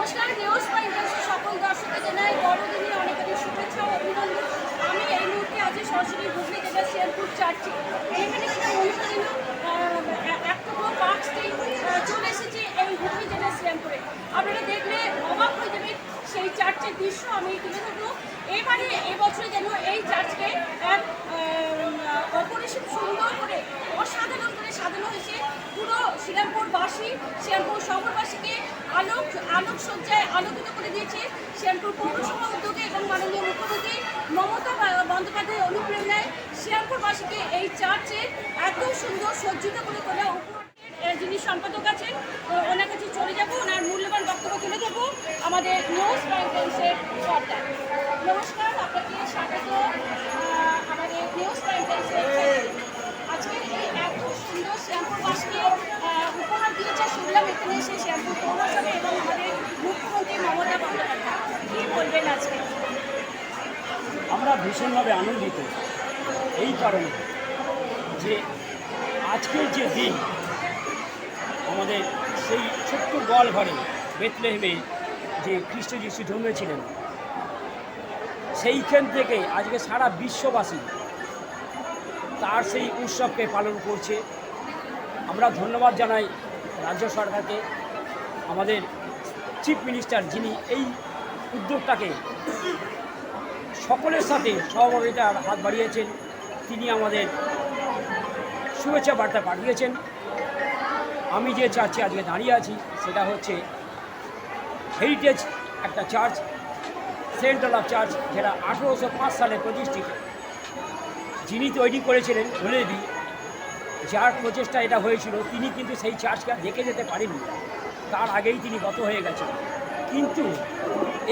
নমস্কার নিউজ পয়েন্টের সকল দর্শককে জানাই বড়দিনের অনেক অনেক শুভেচ্ছা ও অভিনন্দন। আমি এই মুহূর্তে আছি সরাসরি হুগলি জেলার শেয়ারপুর চার্চে। এইখানে সেটা অনুষ্ঠিত এক টুকরো পাঁচ চলে এসেছে এই হুগলি জেলার শ্রিয়ামপুরে আপনারা দেখলে অবাক হয়ে যাবেন, সেই চার্চের দৃশ্য আমি তুলে ধরবো। এবারে এবছরে যেন এই চার্চকে এক অপরিসীম সুন্দর করে অসাধারণ করে সাজানো হয়েছে। পুরো শ্রীরামপুরবাসী, শ্রীরামপুর শহরবাসীকে আলোক আলোক সজ্জায় আলোকিত করে দিয়েছে শ্রীরামপুর পৌরসভা উদ্যোগে এবং মাননীয় মুখ্যমন্ত্রী মমতা বন্দ্যোপাধ্যায়ের অনুপ্রেরণায় শ্রীরামপুরবাসীকে এই চার্চে এত সুন্দর সজ্জিত করে তোলা যিনি সম্পাদক আছেন ওনার কাছে চলে যাব, ওনার মূল্যবান বক্তব্য তুলে দেবো আমাদের প্রাইমটাইমসের পর্দায় নমস্কার। আপনাকে স্বাগত আহ, আমাদের নিউজ প্রাইমটাইমসের আজকে এই এত সুন্দর শ্যামপুরবাসীকে আহ, উপহার দিয়েছে শুনলাম এখানে এসে শ্যামপুর পৌরসভা এবং আমাদের মুখ্যমন্ত্রী মমতা বন্দ্যোপাধ্যায় কী বলবেন আজকে আমরা ভীষণভাবে আনন্দিত। এই কারণে যে আজকের যে দিন, আমাদের সেই ছোট্ট গোয়াল ঘরে বেতলেহেমে যে খ্রিস্ট যিশু জন্মেছিলেন, সেইখান থেকে আজকে সারা বিশ্ববাসী তার সেই উৎসবকে পালন করছে। আমরা ধন্যবাদ জানাই রাজ্য সরকারকে, আমাদের চিফ মিনিস্টার যিনি এই উদ্যোগটাকে সকলের সাথে সহযোগিতার হাত বাড়িয়েছেন। তিনি আমাদের শুভেচ্ছা বার্তা পাঠিয়েছেন। আমি যে চার্চে আজকে দাঁড়িয়ে আছি, সেটা হচ্ছে হেরিটেজ একটা চার্চ সেন্ট্রাল অফ চার্চ যেটা আঠেরোশো পাঁচ সালে প্রতিষ্ঠিত। যিনি তৈরি করেছিলেন হলেবি যার প্রচেষ্টা এটা হয়েছিল, তিনি কিন্তু সেই চার্চকে দেখে যেতে পারেননি। তার আগেই তিনি গত হয়ে গেছেন। কিন্তু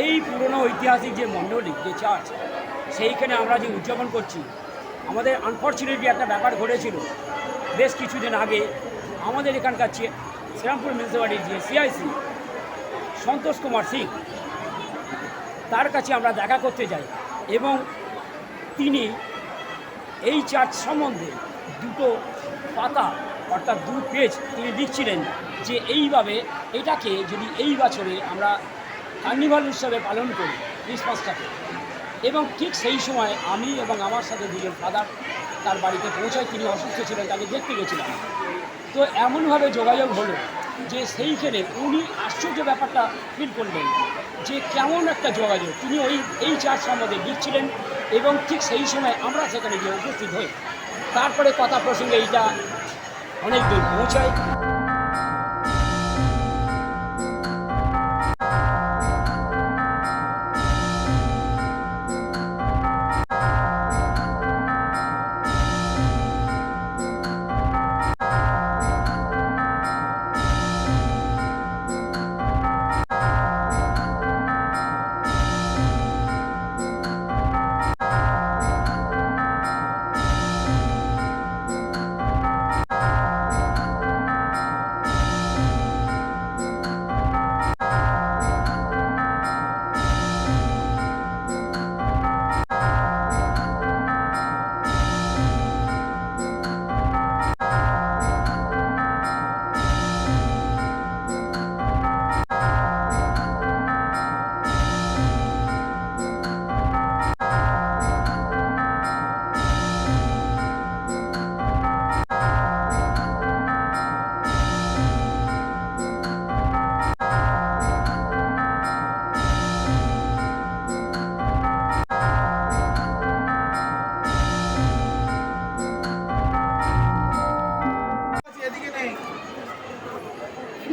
এই পুরনো ঐতিহাসিক যে মণ্ডলী, যে চার্চ সেইখানে আমরা যে উদযাপন করছি, আমাদের আনফর্চুনেটলি একটা ব্যাপার ঘটেছিল। বেশ কিছুদিন আগে আমাদের এখানকার শ্রীরামপুর মিউনিসিপ্যালিটির যে সিআইসি সন্তোষ কুমার সিং, তার কাছে আমরা দেখা করতে যাই এবং তিনি এই চার্চ সম্বন্ধে দুটো পাতা, অর্থাৎ দু পেজ তিনি লিখছিলেন যে এইভাবে এটাকে যদি এই বছরে আমরা কার্নিভাল উৎসবে পালন করি ক্রিসমাসটাকে। এবং ঠিক সেই সময় আমি এবং আমার সাথে দুজন ফাদার তার বাড়িতে পৌঁছায়। তিনি অসুস্থ ছিলেন, তাকে দেখতে গেছিলাম। তো এমনভাবে যোগাযোগ হলো যে সেইখানে উনি আশ্চর্য ব্যাপারটা ফিল করলেন যে কেমন একটা যোগাযোগ। তিনি ওই এই চার্চ সম্বন্ধে লিখছিলেন এবং ঠিক সেই সময় আমরা সেখানে গিয়ে উপস্থিত হই। তারপরে কথা প্রসঙ্গে এইটা অনেক দূর পৌঁছায়।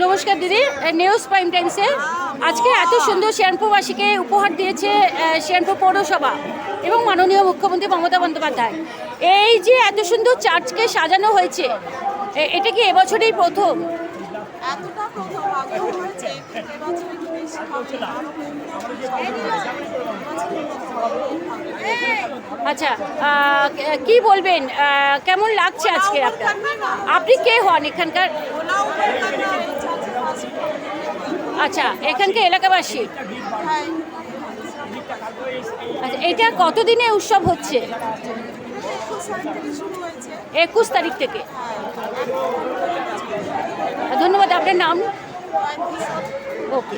নমস্কার দিদি নিউজ প্রাইম টাইমসে আজকে এত সুন্দর শ্যানপুরবাসীকে উপহার দিয়েছে শ্যানপুর পৌরসভা এবং মাননীয় মুখ্যমন্ত্রী মমতা বন্দ্যোপাধ্যায়। এই যে এত সুন্দর চার্চকে সাজানো হয়েছে এটা কি এবছরেই প্রথম? আচ্ছা কি বলবেন? কেমন লাগছে আজকে আপনার? আপনি কে হন এখানকার ওলাও কলকাতা এই চার্চের পাশে আচ্ছা এখানকার এলাকাবাসী? আচ্ছা এটা কতদিনে উৎসব হচ্ছে? একুশ তারিখ থেকে। ধন্যবাদ আপনার নাম? ওকে।